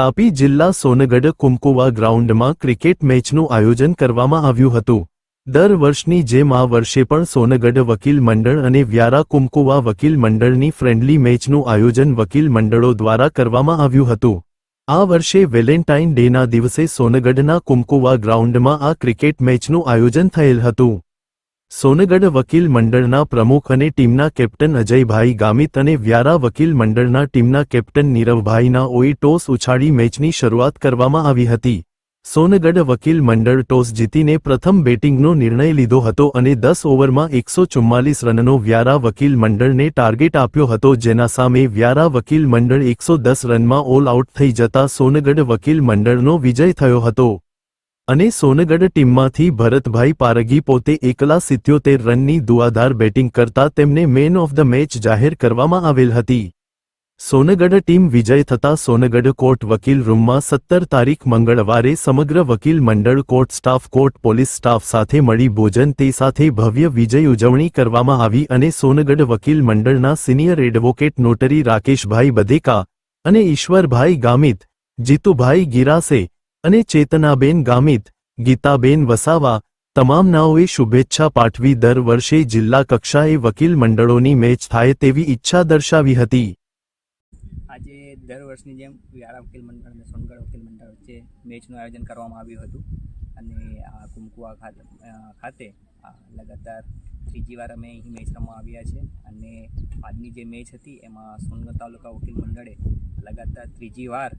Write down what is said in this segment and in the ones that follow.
તાપી જિલ્લા સોનગઢ કુમકુવા ગ્રાઉન્ડમાં ક્રિકેટ મેચનું આયોજન કરવામાં આવ્યું હતું. દર વર્ષની જેમ આ વર્ષે પણ સોનગઢ વકીલ મંડળ અને વ્યારા કુમકુવા વકીલ મંડળની ફ્રેન્ડલી મેચનું આયોજન વકીલ મંડળો દ્વારા કરવામાં આવ્યું હતું. આ વર્ષે વેલેન્ટાઇન ડેના દિવસે સોનગઢના કુમકુવા ગ્રાઉન્ડમાં આ ક્રિકેટ મેચનું આયોજન થયેલ હતું. સોનગઢ વકીલ મંડળના પ્રમુખ અને ટીમના કેપ્ટન અજયભાઈ ગામિત અને વ્યારા વકીલ મંડળના ટીમના કેપ્ટન નીરવભાઈના ઓઈ ટોસ ઉછાળી મેચની શરૂઆત કરવામાં આવી હતી. સોનગઢ વકીલ મંડળ ટોસ જીતીને પ્રથમ બેટિંગનો નિર્ણય લીધો હતો અને દસ ઓવરમાં એકસો ચુમ્માલીસ રનનો વ્યારા વકીલ મંડળને ટાર્ગેટ આપ્યો હતો, જેના સામે વ્યારા વકીલ મંડળ એકસો દસ રનમાં ઓલ આઉટ થઈ જતા સોનગઢ વકીલ મંડળનો વિજય થયો હતો. અને સોનગઢ ટીમમાંથી ભરતભાઈ પારગી પોતે એકલા સિત્યોતેર રનની દુઆધાર બેટિંગ કરતા તેમને મેન ઓફ ધ મેચ જાહેર કરવામાં આવેલ હતી. સોનગઢ ટીમ વિજય થતા સોનગઢ કોર્ટ વકીલ રૂમમાં સત્તર તારીખ મંગળવારે સમગ્ર વકીલ મંડળ court staff, court police staff સાથે મળી ભોજન તે સાથે ભવ્ય વિજય ઉજવણી કરવામાં આવી અને સોનગઢ વકીલ મંડળના senior advocate notary Rakeshbhai Badheka અને ઈશ્વરભાઈ ગામિત, જીતુભાઈ ગિરાસે અને ચેતનાબેન ગામિત, ગીતાબેન વસાવા, તમામનાઓએ શુભેચ્છા પાઠવી દર વર્ષે જિલ્લા કક્ષાએ વકીલ મંડળોની મેચ થાય તેવી ઈચ્છા દર્શાવી હતી. આજે દર વર્ષની જેમ વ્યારા વકીલ મંડળ અને સોનગઢ વકીલ મંડળ વચ્ચે મેચનું આયોજન કરવામાં આવ્યું હતું અને આ કુમકુવા ખાતે લગાતાર ત્રીજી વાર અમે અહીં મેચ રમવા આવ્યા છે અને આજની જે મેચ હતી એમાં સોનગઢ તાલુકા વકીલ મંડળે લગાતાર ત્રીજી વાર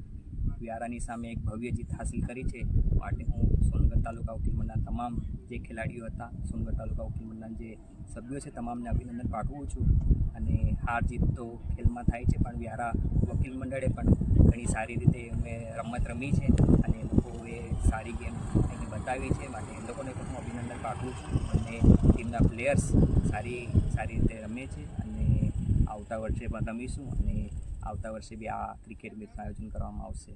વ્યારાની સામે એક ભવ્ય જીત હાંસલ કરી છે. માટે હું સોનગઢ તાલુકા વકીલ મંડળના તમામ જે ખેલાડીઓ હતા, સોનગઢ તાલુકા વકીલ મંડળના જે સભ્યો છે, તમામને અભિનંદન પાઠવું છું. અને હાર જીત તો ખેલમાં થાય છે, પણ વ્યારા વકીલ મંડળે પણ ઘણી સારી રીતે અમે રમત રમી છે અને લોકોએ સારી ગેમ એને બતાવી છે. માટે એ લોકોને પણ હું અભિનંદન પાઠવું છું. અને ટીમના પ્લેયર્સ સારી સારી રીતે રમે છે અને આવતા વર્ષે પણ રમીશું અને આવતા વર્ષે બી આ ક્રિકેટ મેચનું આયોજન કરવામાં આવશે.